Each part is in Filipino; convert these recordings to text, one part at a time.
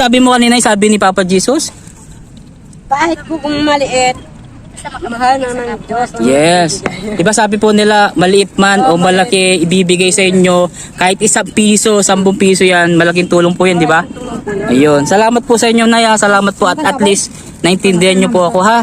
Sabi mo kanina, sabi ni Papa Jesus? Kahit po kung maliit, mahal naman ng Diyos. Yes. Diba sabi po nila, maliit man o malaki, ibibigay sa inyo, kahit isang piso, sampung piso yan, malaking tulong po yan, di ba? Ayun. Salamat po sa inyo, Naya. Salamat po at at least naintindihan nyo po ako, ha?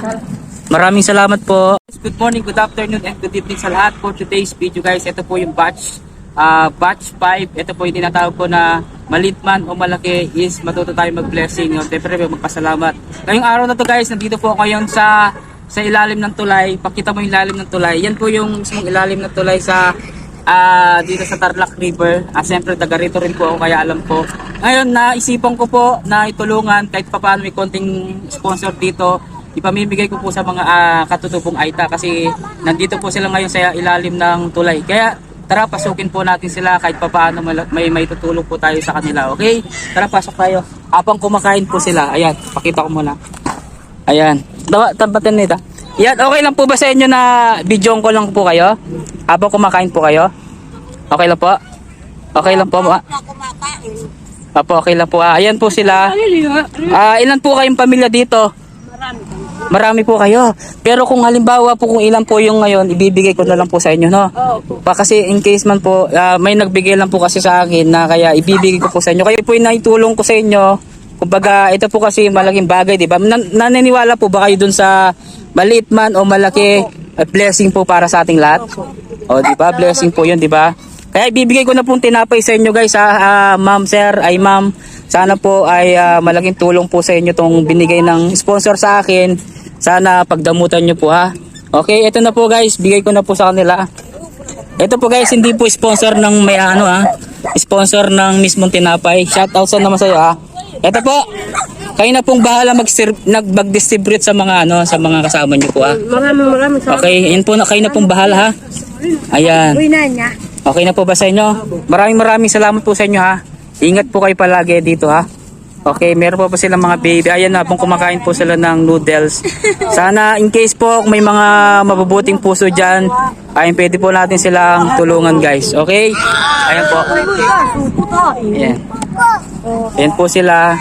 Maraming salamat po. Good morning, good afternoon, and good evening sa lahat for today's video, guys. Ito po yung batch, ah, batch 5. Ito po yung tinatawag ko na maliit man o malaki is matuto tayo mag-blessing. O, Siyempre, magpasalamat. Ngayong araw na to, guys, nandito po ako ngayon sa sa ilalim ng tulay. Pakita mo yung ilalim ng tulay. Yan po yung mismong ilalim ng tulay sa ah, dito sa Tarlac River. Ah, siyempre, taga rito rin po ako kaya alam po. Ngayon, naisipan ko po na itulungan kahit papaano may konting sponsor dito. Ipamimigay ko po sa mga ah, katutubong Aita kasi nandito po sila ngayon sa ilalim ng tulay. Kaya tara pasukin po natin sila kahit papaano may may tutulong po tayo sa kanila. Okay? Tara pasok tayo. Habang kumakain po sila. Ayan, pakita ko muna. Ayan. Tawa, tabatin nito. Yan, okay lang po ba sa inyo na video ko lang po kayo? Habang kumakain po kayo? Okay lang po? Okay lang po. ma- Apo, okay lang po. Ah, ayan po sila. Ah, ilan po kayong pamilya dito? Marami po kayo. Pero kung halimbawa po kung ilan po yung ngayon, ibibigay ko na lang po sa inyo, no? Pa kasi in case man po, ah, may nagbigay lang po kasi sa akin na kaya ibibigay ko po sa inyo. Kayo po yung naitulong ko sa inyo. Kumbaga, ito po kasi malaking bagay, di ba? Nan- naniniwala po ba kayo dun sa maliit man o malaki ah, blessing po para sa ating lahat? O, di ba? Blessing po yun, di ba? Kaya ibibigay ko na pong tinapay sa inyo guys Ah, ma'am sir, ay ma'am. Sana po ay ah, malaking tulong po sa inyo tong binigay ng sponsor sa akin. Sana pagdamutan nyo po ha. Okay, ito na po guys, bigay ko na po sa kanila. Ito po guys, hindi po sponsor ng may ano ha. Sponsor ng mismong tinapay. Shout out sa naman sa iyo ha. Ito po. Kayo na pong bahala mag mag-distribute sa mga ano, sa mga kasama niyo po ha. Maraming maraming salamat. Okay, yun po na kayo na pong bahala ha. Ayan. Uy na niya. Okay na po ba sa inyo? Maraming maraming salamat po sa inyo ha. Ingat po kayo palagi dito ha. Okay, meron po pa silang mga baby. Ayan na, pong kumakain po sila ng noodles. Sana in case po may mga mabubuting puso dyan, ayun pwede po natin silang tulungan guys. Okay? Ayan po. Ayan. Ayan po sila.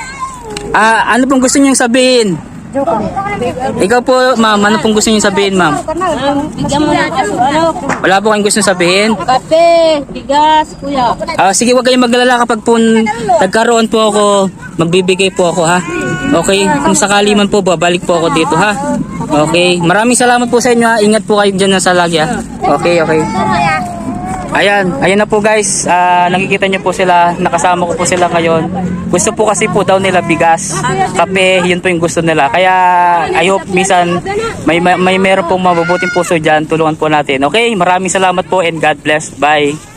Ah, ano pong gusto niyo sabihin? Ikaw po, ma'am, ano pong gusto niyo sabihin, ma'am? Bigyan mo na ano, Wala po kayong gusto sabihin? kape, bigas, kuya. Ah, sige, wag kayong maglala kapag po nagkaroon po ako, magbibigay po ako ha. Okay, kung sakali man po, babalik po ako dito ha. Okay, maraming salamat po sa inyo ha. Ingat po kayo dyan sa lagi ha. Okay, okay. Ayan, ayan na po guys. Ah, nakikita niyo po sila, nakasama ko po sila ngayon. Gusto po kasi po daw nila bigas, kape, yun po yung gusto nila. Kaya I hope minsan may may, may meron pong mabubuting puso diyan, tulungan po natin. Okay, maraming salamat po and God bless. Bye.